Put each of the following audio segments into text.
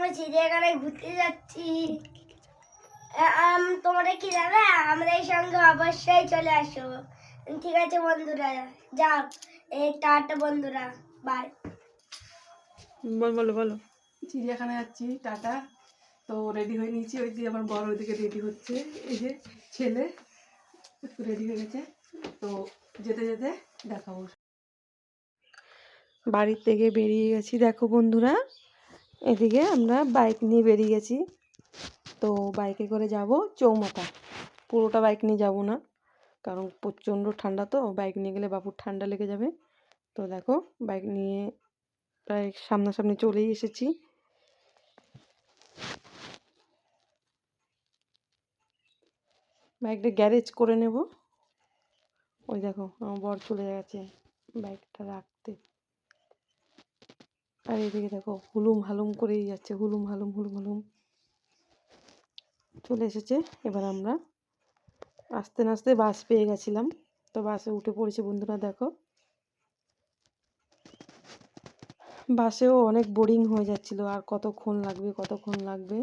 আমরা চিড়িয়াখানায় ঘুরতে যাচ্ছি। আম- তোমরা কি যাবে? আমাদের সঙ্গে অবশ্যই চলে আসো ঠিক আছে বন্ধুরা যাও। এই টাটা বন্ধুরা বাই বল বলো বলো। চিড়িয়াখানায় যাচ্ছি টাটা। তো রেডি হয়ে নিয়েছি ওই দিয়ে আমার বড় ওইদিকে রেডি হচ্ছে। এই যে ছেলে রেডি হয়ে গেছে। তো যেতে যেতে দেখাবো। বাড়ির থেকে বেরিয়ে গেছি। দেখো বন্ধুরা এদিকে আমরা বাইক নিয়ে বেরিয়ে গেছি। তো বাইকে করে যাব চৌমাথা। পুরোটা বাইক নিয়ে যাব না, কারণ প্রচণ্ড ঠান্ডা তো বাইক নিয়ে গেলে বাবুর ঠান্ডা লেগে যাবে। তো দেখো বাইক নিয়ে প্রায় সামনাসামনি চলেই এসেছি। বাইকটা গ্যারেজ করে নেব। ওই দেখো, আমার বর চলে গেছে। বাইকটা রাখতে আর এদিকে দেখো হুলুম হালুম করেই যাচ্ছে, হুলুম হালুম হুলুম হালুম। চলে এসেছে, এবার আমরা আস্তে নাস্তে বাস পেয়ে গেছিলাম। তো বাসে উঠে পড়েছে বন্ধুরা, দেখো। বাসেও অনেক বোরিং হয়ে যাচ্ছিল, আর কতক্ষণ লাগবে কতক্ষণ লাগবে।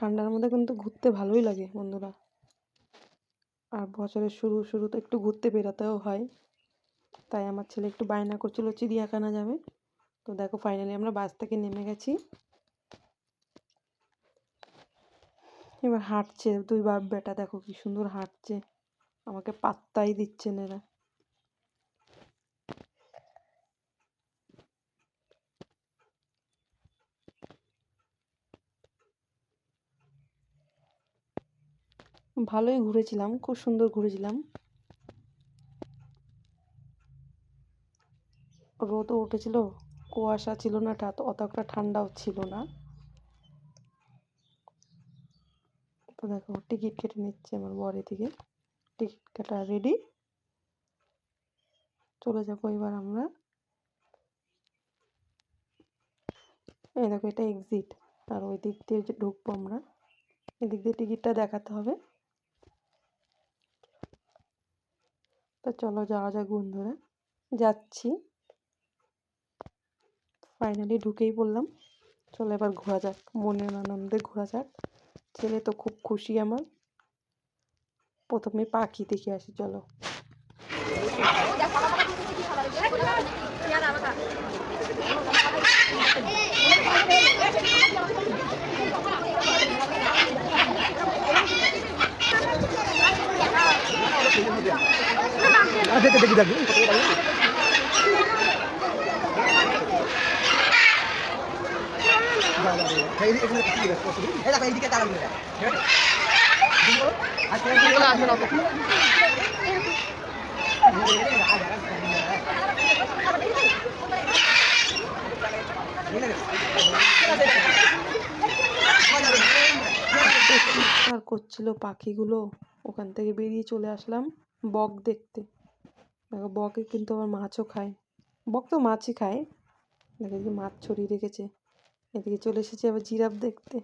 ঠান্ডার মধ্যে কিন্তু ঘুরতে ভালোই লাগে বন্ধুরা। আর বছরের শুরু, শুরুতে একটু ঘুরতে বেরোতেও হয়। তাই আমার ছেলে একটু বায়না করছিল, চিড়িয়াখানা যাবে? তো দেখো ফাইনালি আমরা বাস থেকে নেমে গেছি। এবার হাঁটছে দুই বাপ বেটা, দেখো কি সুন্দর হাঁটছে। আমাকে পাত্তাই দিচ্ছে না এরা। ভালোই ঘুরেছিলাম, খুব সুন্দর ঘুরেছিলাম। রোদও উঠেছিল, কুয়াশা ছিল না টা অতটা ঠান্ডাও ছিল না। তো দেখো, টিকিট কেটে নিচ্ছে আমার বর এদিকে। টিকিট কাটা রেডি চলে যাব এবার আমরা। এই দেখো, এটা এক্সিট আর ওই দিক দিয়ে ঢুকবো আমরা, এদিক দিয়ে টিকিটটা দেখাতে হবে। তো চলো যাওয়া যাক বন্ধুরা যাচ্ছি ফাইনালি ঢুকেই পড়লাম চলো এবার ঘোরা যাক মনের আনন্দে ঘোরা যাক ছেলে তো খুব খুশি আমার প্রথমে পাখি দেখে আসি চলো চিৎকার করছিল পাখিগুলো ওখান থেকে বেরিয়ে চলে আসলাম বক দেখতে। দেখো বকে কিন্তু আবার মাছও খায়। বক তো মাছই খায়। দেখো যে মাছ ছড়িয়ে রেখেছে। এদিকে চলে এসেছে আবার জিরাফ দেখতে।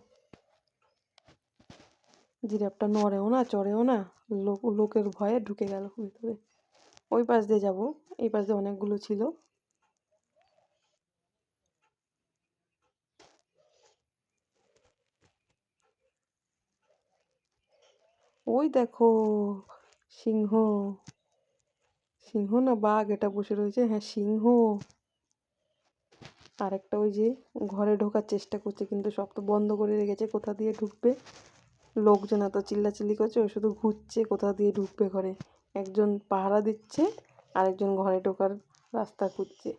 জিরাফটা নড়েও না, চড়েও না, লোক, লোকের ভয়ে ঢুকে গেল ভিতরে। ওই পাশ দিয়ে যাব। এই পাশ দিয়ে অনেকগুলো ছিল। ওই দেখো সিংহ। সিংহ না বাঘ? এটা বসে রয়েছে। হ্যাঁ সিংহ। আর একটা ওই যে ঘরে ঢোকার চেষ্টা করছে, কিন্তু সব তো বন্ধ করে রেখেছে। কোথা দিয়ে ঢুকবে? লোকজন এত চিল্লাচিল্লি করছে, ও শুধু ঘুরছে কোথা দিয়ে ঢুকবে ঘরে। একজন পাহারা দিচ্ছে, আরেকজন ঘরে ঢোকার রাস্তা খুঁজছে।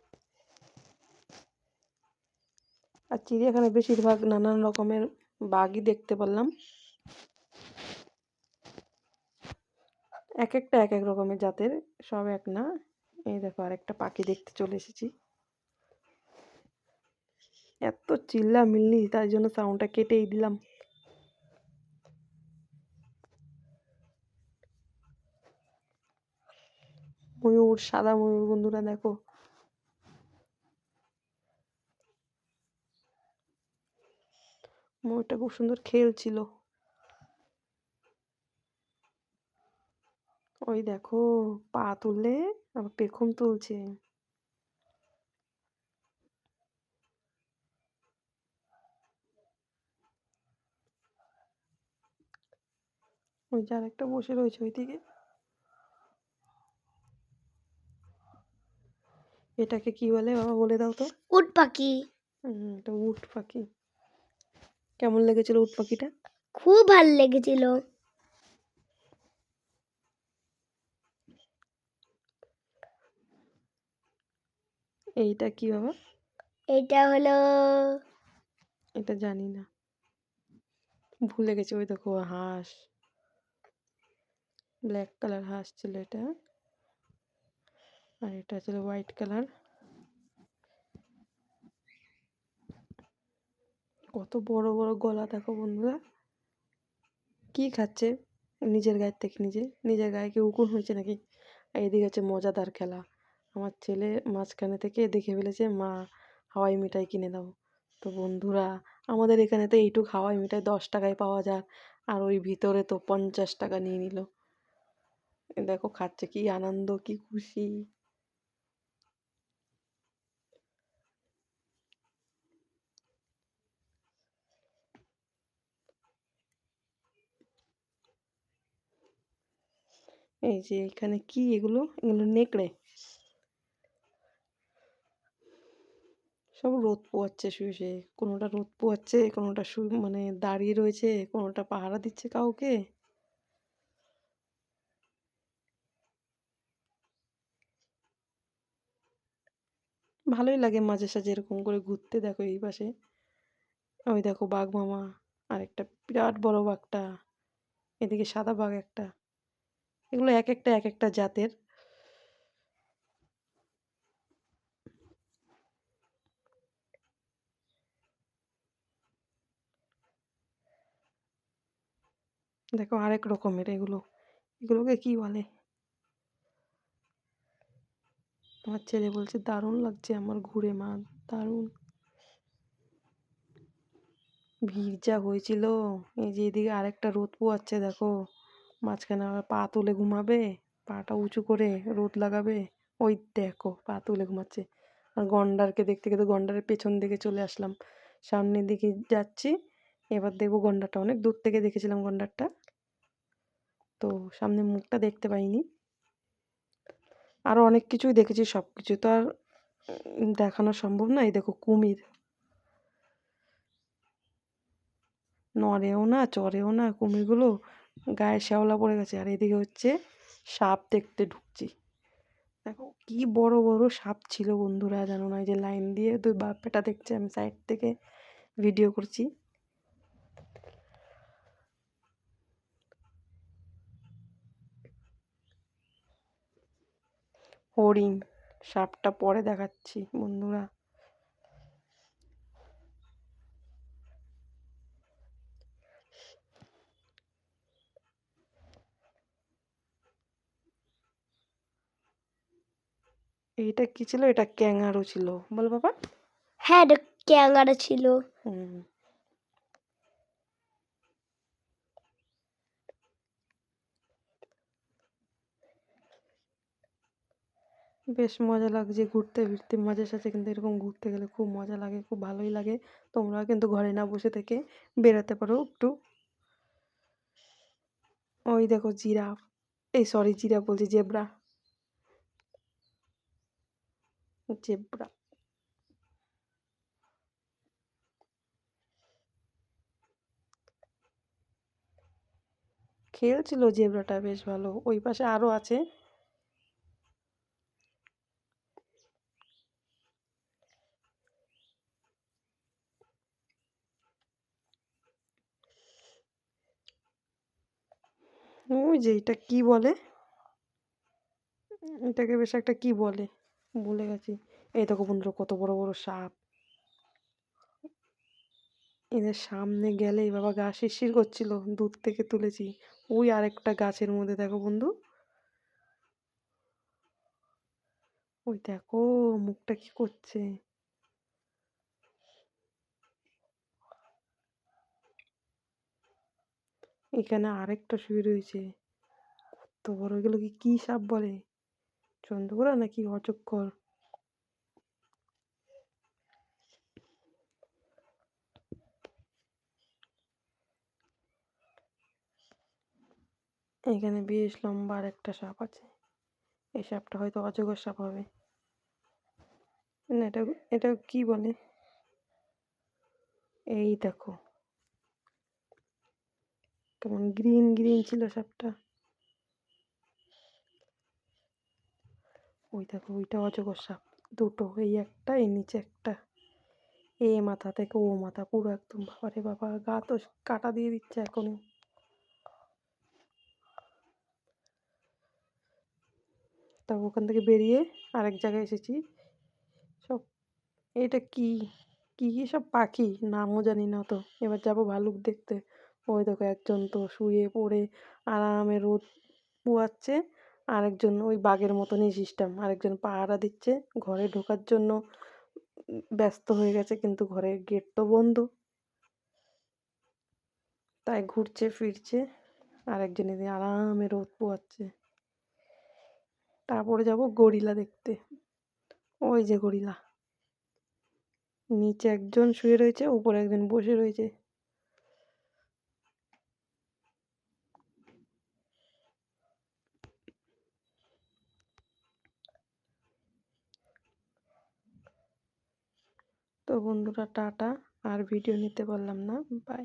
আর চিড়িয়াখানায় বেশিরভাগ নানান রকমের বাঘই দেখতে পারলাম। এক একটা এক এক রকমের জাতের, সব এক না। এই দেখো আর একটা পাখি দেখতে চলে এসেছি। এত চিল্লা মিল্লি তাই জন্য সাউন্ডটা কেটেই দিলাম। ময়ূর, সাদা ময়ূর বন্ধুরা দেখো। ময়ূরটা খুব সুন্দর খেলছিল। ওই দেখো পা তুললে আবার পেখম তুলছে। ওই যে আরেকটা বসে রয়েছে ওইদিকে। এটাকে কি বলে বাবা বলে দাও তো? উট পাখি। হুম, এটা উট পাখি। কেমন লেগেছিল উট পাখিটা? খুব ভালো লেগেছিল। এইটা কি বাবা? এটা হলো এটা জানি না। ভুলে গেছি ওই দেখো হাঁস। ব্ল্যাক কালার হাঁস ছিল এটা। আর এটা ছিল হোয়াইট কালার কত বড় বড় গলা দেখো বন্ধুরা। কি খাচ্ছে? নিজের গায়ের থেকে নিজে। নিজের গায়ে কি উকুন হয়েছে নাকি? এদিকে হচ্ছে মজাদার খেলা। আমার ছেলে মাঝখানে থেকে দেখে ফেলেছে, মা, হাওয়াই মিঠাই কিনে দাও। তো বন্ধুরা, আমাদের এখানে তো এইটুক হাওয়াই মিঠাই দশ টাকায় পাওয়া যায়, আর ওই ভিতরে তো পঞ্চাশ টাকা নিয়ে নিল। দেখো খাচ্ছে কি আনন্দ, কি খুশি। এই যে এখানে কি এগুলো? এগুলো নেকড়ে। সব রোদ পোয়াচ্ছে শুয়ে শুয়ে কোনোটা রোদ পোয়াচ্ছে কোনোটা মানে দাঁড়িয়ে রয়েছে, কোনোটা পাহারা দিচ্ছে কাউকে। ভালোই লাগে মাঝে সাঝে এরকম করে ঘুরতে, দেখো এই পাশে। ওই দেখো বাঘ মামা আর একটা বিরাট বড় বাঘটা, এদিকে সাদা বাঘ একটা। এগুলো এক একটা এক একটা জাতের। দেখো আরেক রকমের এগুলো। এগুলোকে কি বলে? আমার ছেলে বলছে, দারুণ লাগছে আমার ঘুরে, মা, দারুণ। ভিড় যা হয়েছিল, এই যে এদিকে আরেকটা রোদ পোয়াচ্ছে, দেখো। মাঝখানে আবার পা তুলে ঘুমাবে, পাটা উঁচু করে রোদ লাগাবে। ওই দেখো, পা তুলে ঘুমাচ্ছে। আর গন্ডারকে দেখতে দেখতে গন্ডারের পেছন দিকে চলে আসলাম। সামনের দিকে যাচ্ছি, এবার দেখব গন্ডারটা। অনেক দূর থেকে দেখেছিলাম গন্ডারটা। তো সামনে মুখটা দেখতে পাইনি। আরও অনেক কিছুই দেখেছি সব কিছু তো আর দেখানো সম্ভব না। এই দেখো কুমির। নড়েও না, চড়েও না কুমিরগুলো। গায়ে শ্যাওলা পড়ে গেছে। আর এদিকে হচ্ছে সাপ দেখতে ঢুকছি। দেখো কি বড় বড় সাপ ছিল বন্ধুরা। জানো না যে লাইন দিয়ে দুই বাপ বেটা দেখছে, আমি সাইড থেকে ভিডিও করছি। হরিণ সাপটা পরে দেখাচ্ছি বন্ধুরা। এইটা কি ছিল? এটা ক্যাঙারু ছিল। বল বাবা। হ্যাঁ এটা ক্যাঙ্গারা ছিল। হুম। বেশ মজা লাগছে ঘুরতে ফিরতে মাঝে সাঝে কিন্তু এরকম ঘুরতে গেলে খুব মজা লাগে, খুব ভালোই লাগে। তোমরাও কিন্তু ঘরে না বসে থেকে বেরাতে পারো একটু। ওই দেখো জিরাফ, এই সরি জিরাফ বলছি, জেব্রা। জেব্রা। খেলছিল জেব্রাটা বেশ ভালো, ওই পাশে আরও আছে ওই যে এটা কি বলে? এটাকে বেশ একটা কি বলে? ভুলে গেছি। এই দেখো বন্ধুরা, কত বড় বড় সাপ। এদের সামনে গেলেই বাবা গা শিরশির করছিল দূর থেকে তুলেছি। ওই আরেকটা গাছের মধ্যে দেখো বন্ধু। ওই দেখো, মুখটা কি করছে? এখানে আরেকটা শুয়ে রয়েছে। বড় এগুলো কি সাপ বলে? চন্দ্রকোড়া নাকি অজগর এখানে বেশ লম্বা আর একটা সাপ আছে। এই সাপটা হয়তো অজগর সাপ হবে। না, এটা এটা কি বলে? এই দেখো। কেমন গ্রিন গ্রিন ছিল সাপটা। ওই দেখো, ওইটা অজগর সাপ। দুটো, এই একটা, এই নিচে একটা। এ মাথা থেকে ও মাথা, পুরো একদম, বাবারে বাবা, গা তো কাটা দিয়ে দিচ্ছে এখনই। তা ওখান থেকে বেরিয়ে আরেক জায়গায় এসেছি। সব এটা কি কি কি সব পাখি? নামও জানি না তো। এবার যাব ভালুক দেখতে। ওই দেখো একজন তো শুয়ে পড়ে, আরামে রোদ পোয়াচ্ছে। আরেকজন ওই বাঘের মতনই সিস্টেম আরেকজন পাহারা দিচ্ছে। ঘরে ঢোকার জন্য ব্যস্ত হয়ে গেছে, কিন্তু ঘরের গেট তো বন্ধ। তাই ঘুরছে, ফিরছে, আরেকজন এদিকে আরামে রোদ পোয়াচ্ছে তারপরে যাব গরিলা দেখতে। ওই যে গরিলা। নিচে একজন শুয়ে রয়েছে, উপরে একজন বসে রয়েছে। বন্ধুরা টাটা। আর ভিডিও নিতে পারলাম না। বাই